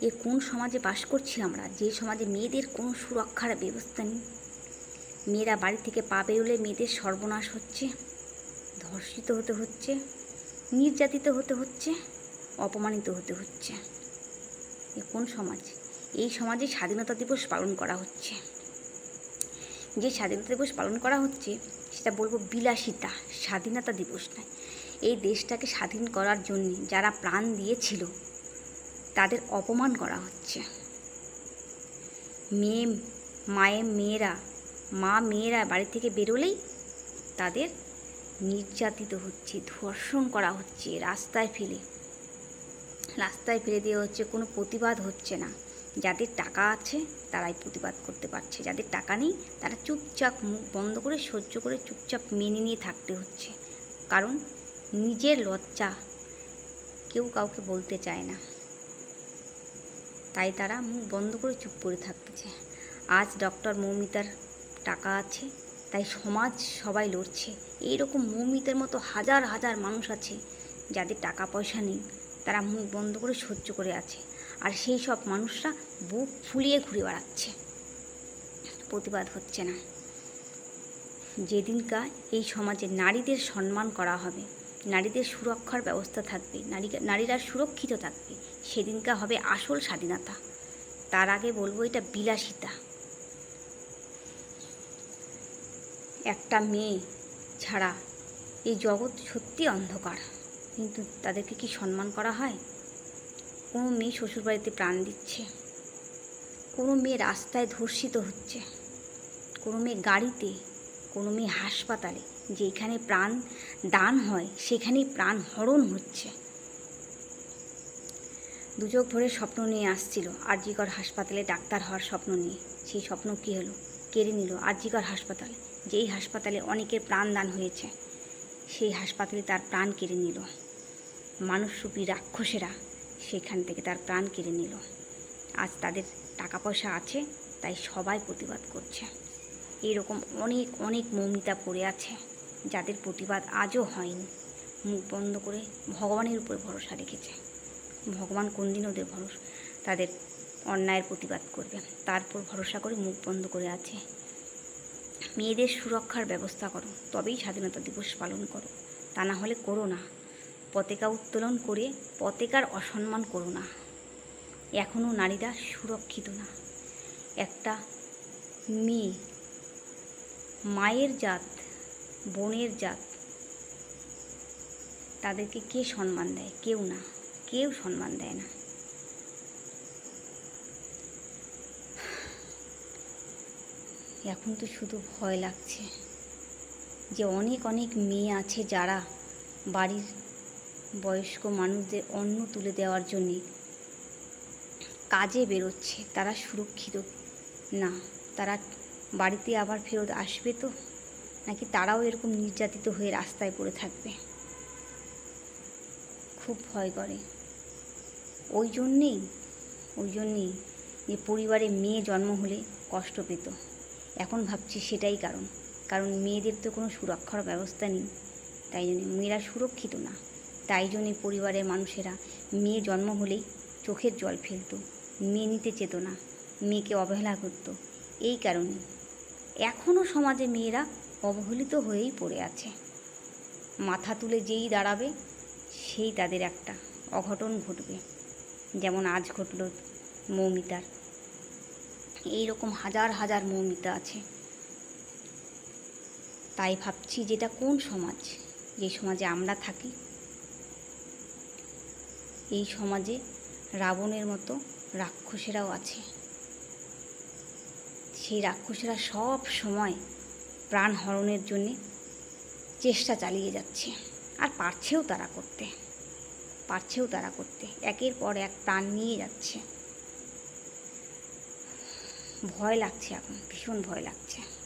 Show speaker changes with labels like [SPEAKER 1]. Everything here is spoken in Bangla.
[SPEAKER 1] এ কোন সমাজে বাস করছি আমরা? যে সমাজে মেয়েদের কোনো সুরক্ষার ব্যবস্থা নেই। মেয়েরা বাড়ি থেকে পা বেরোলে মেয়েদের সর্বনাশ হচ্ছে, ধর্ষিত হতে হচ্ছে, নির্যাতিত হতে হচ্ছে, অপমানিত হতে হচ্ছে। এ কোন সমাজ? এই সমাজে স্বাধীনতা দিবস পালন করা হচ্ছে। যে স্বাধীনতা দিবস পালন করা হচ্ছে, সেটা বলব বিলাসিতা, স্বাধীনতা দিবস নয়। এই দেশটাকে স্বাধীন করার জন্য যারা প্রাণ দিয়েছিল তাদের অপমান করা হচ্ছে। মেয়ে, মায়ের মেয়েরা, মা মেয়েরা বাড়ি থেকে বেরোলেই তাদের নির্যাতিত হচ্ছে, ধর্ষণ করা হচ্ছে, রাস্তায় ফেলে। রাস্তায় ফেলে দেওয়া হচ্ছে, কোনো প্রতিবাদ হচ্ছে না। যাদের টাকা আছে, তারাই প্রতিবাদ করতে পারছে। যাদের টাকা নেই, তারা চুপচাপ মুখ বন্ধ করে, সহ্য করে, চুপচাপ মেনে নিয়ে থাকতে হচ্ছে। কারণ নিজের লজ্জা কেউ কাউকে বলতে চায় না। তাই তারা মুখ বন্ধ করে চুপ করে থাকতেছে। আজ ডক্টর মৌমিতার টাকা আছে, তাই সমাজ সবাই লড়ছে। এইরকম মৌমিতার মতো হাজার হাজার মানুষ আছে, যাদের টাকা পয়সা নেই, তারা মুখ বন্ধ করে সহ্য করে আছে। আর সেই সব মানুষরা বুক ফুলিয়ে ঘুরে বেড়াচ্ছে। প্রতিবাদ হচ্ছে না। যেদিনকার এই সমাজে নারীদের সম্মান করা হবে নারীদের সুরক্ষার ব্যবস্থা থাকবে, নারী, নারীরা সুরক্ষিত থাকবে। সেদিনকা হবে আসল স্বাধীনতা। তার আগে বলব এটা বিলাসিতা। একটা মেয়ে ছাড়া এই জগৎ সত্যি অন্ধকার। কিন্তু তাদেরকে কি সম্মান করা হয়? কোনো মেয়ে শ্বশুরবাড়িতে প্রাণ দিচ্ছে। কোনো মেয়ে রাস্তায় ধর্ষিত হচ্ছে। কোনো মেয়ে গাড়িতে কোনো মেয়ে হাসপাতালে যেখানে প্রাণ দান হয় সেখানেই প্রাণ হরণ হচ্ছে। দুচোখ ভরে স্বপ্ন নিয়ে আসছিল আরজিকর হাসপাতালে ডাক্তার হওয়ার স্বপ্ন নিয়ে। সেই স্বপ্ন কী হলো? কেড়ে নিল আরজিকর হাসপাতালে। যেই হাসপাতালে অনেকের প্রাণ দান হয়েছে, সেই হাসপাতালে তার প্রাণ কেড়ে নিল। মানুষরূপী রাক্ষসেরা সেখান থেকে তার প্রাণ কেড়ে নিল। আজ তাদের টাকা পয়সা আছে, তাই সবাই প্রতিবাদ করছে। এরকম অনেক অনেক মমিতা পড়ে আছে, যাদের প্রতিবাদ আজও হয়নি। মুখ বন্ধ করে ভগবানের উপর ভরসা রেখেছে। ভগবান কোন দিন ওদের ভরসা, তাদের অন্যায়ের প্রতিবাদ করবে। তারপর ভরসা করে মুখ বন্ধ করে আছে। মেয়েদের সুরক্ষার ব্যবস্থা করো, তবেই স্বাধীনতা দিবস পালন করো। তা না হলে করো না। পতাকা উত্তোলন করে পতাকার অসম্মান করো না। এখনও নারীরা সুরক্ষিত না। একটা মেয়ে মায়ের জাত, বোনের জাত, তাদেরকে কে সম্মান দেয়? কেউ না। কেউ সম্মান দেয় না। এখন তো শুধু ভয় লাগছে যে অনেক অনেক মেয়ে আছে যারা বাড়ির বয়স্ক মানুষদের অন্ন তুলে দেওয়ার জন্যে কাজে বেরোচ্ছে। তারা সুরক্ষিত না। তারা বাড়িতে আবার ফেরত আসবে তো? নাকি তারাও এরকম নির্যাতিত হয়ে রাস্তায় পড়ে থাকবে? খুব ভয় করে। ওই জন্যেই ওই জন্যেই যে পরিবারে মেয়ে জন্ম হলে কষ্ট পেত। এখন ভাবছি সেটাই কারণ। কারণ মেয়েদের তো কোনো সুরক্ষার ব্যবস্থা নেই। তাই জন্য মেয়েরা সুরক্ষিত না। তাই জন্যে পরিবারের মানুষেরা মেয়ে জন্ম হলেই চোখের জল ফেলতো, মেয়ে নিতে চেত না, মেয়েকে অবহেলা করতো। এই কারণে এখনও সমাজে মেয়েরা অবহেলিত হয়েই পড়ে আছে। মাথা তুলে যেই দাঁড়াবে, সেই তাদের একটা অঘটন ঘটবে। যেমন আজ ঘটল মৌমিতার। এই রকম হাজার হাজার মৌমিতা আছে। তাই ভাবছি যেটা কোন সমাজ, যে সমাজে আমরা থাকি। এই সমাজে রাবণের মতো রাক্ষসেরাও আছে। সেই রাক্ষসেরা সব সময় প্রাণ হরণের জন্যে চেষ্টা চালিয়ে যাচ্ছে। আর পারছেও তারা করতে। পারছেও তারা করতে। একের পর এক প্রাণ নিয়ে যাচ্ছে। ভয় লাগছে এখন, ভীষণ ভয় লাগছে।